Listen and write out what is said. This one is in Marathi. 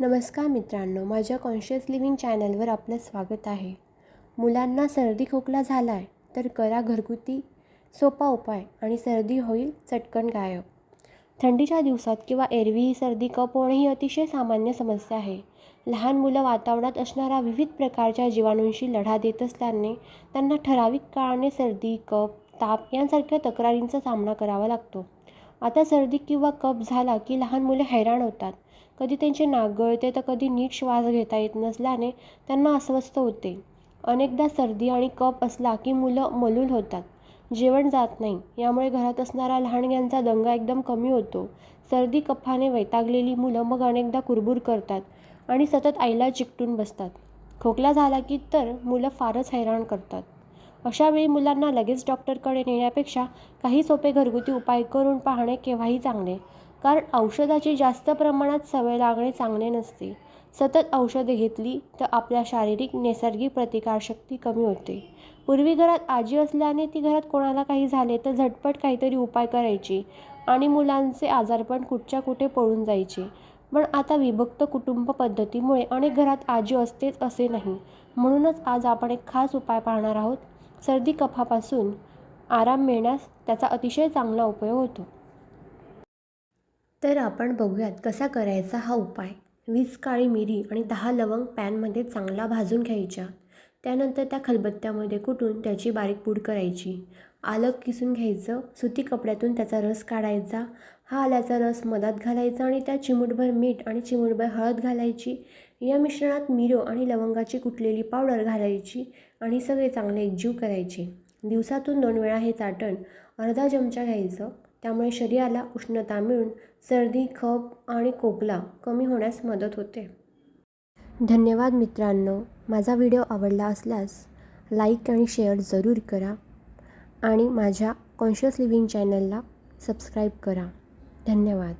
नमस्कार मित्रांनो माझ्या कॉन्शियस लिव्हिंग चॅनलवर आपलं स्वागत आहे. मुलांना सर्दी खोकला झाला आहे तर करा घरगुती सोपा उपाय आणि सर्दी होईल चटकन गायब. थंडीच्या दिवसात किंवा एरवी ही सर्दी कप होणे ही अतिशय सामान्य समस्या आहे. लहान मुलं वातावरणात असणाऱ्या विविध प्रकारच्या जीवाणूंशी लढा देत असल्याने त्यांना ठराविक काळाने सर्दी कप ताप यांसारख्या तक्रारींचा सामना करावा लागतो. आता सर्दी किंवा कप झाला की लहान मुले हैराण होतात. कधी त्यांचे नाक गळते तर कधी नीट श्वास घेता येत नसल्याने त्यांना अस्वस्थ होते. अनेकदा सर्दी आणि कप असला की मुलं मलूल होतात. जेवण जात नाही. यामुळे घरात असणारा लहानग्यांचा दंगा एकदम कमी होतो. सर्दी कफाने वैतागलेली मुलं मग अनेकदा कुरबुर करतात आणि सतत आईला चिकटून बसतात. खोकला झाला की तर मुलं फारच हैराण करतात. अशावेळी मुलांना लगेच डॉक्टरकडे नेण्यापेक्षा काही सोपे घरगुती उपाय करून पाहणे केव्हाही चांगले. कारण औषधाची जास्त प्रमाणात सवय लागणे चांगले नसते. सतत औषधे घेतली तर आपल्या शारीरिक नैसर्गिक प्रतिकारशक्ती कमी होते. पूर्वी घरात आजी असल्याने ती घरात कोणाला काही झाले तर झटपट काहीतरी उपाय करायची आणि मुलांचे आजारपण कुठच्या कुठे पळून जायचे. पण आता विभक्त कुटुंब पद्धतीमुळे अनेक घरात आजी असतेच असे नाही. म्हणूनच आज आपण एक खास उपाय पाहणार आहोत. सर्दी कफापासून आराम मिळण्यास त्याचा अतिशय चांगला उपयोग होतो. तर आपण बघूयात कसा करायचा हा उपाय. वीस काळी मिरी आणि दहा लवंग पॅनमध्ये चांगला भाजून घ्यायच्या. त्यानंतर त्या खलबत्त्यामध्ये कुटून त्याची बारीक पूड करायची. आलं किसून घ्यायचं. सुती कपड्यातून त्याचा रस काढायचा. हा आल्याचा रस मधात घालायचा आणि त्या चिमूटभर मीठ आणि चिमूटभर हळद घालायची. या मिश्रणात मिरो आणि लवंगाची कुटलेली पावडर घालायची आणि सगळे चांगले एकजीव करायचे. दिवसातून दोन वेळा हे चाटण अर्धा चमचा घ्यायचं. त्यामुळे शरीराला उष्णता मिळून सर्दी खप आणि खोकला कमी होण्यास मदत होते. धन्यवाद मित्रांनो. माझा व्हिडिओ आवडला असल्यास लाईक आणि शेअर जरूर करा. आणि माझ्या कॉन्शियस लिव्हिंग चॅनलला सबस्क्राईब करा. धन्यवाद.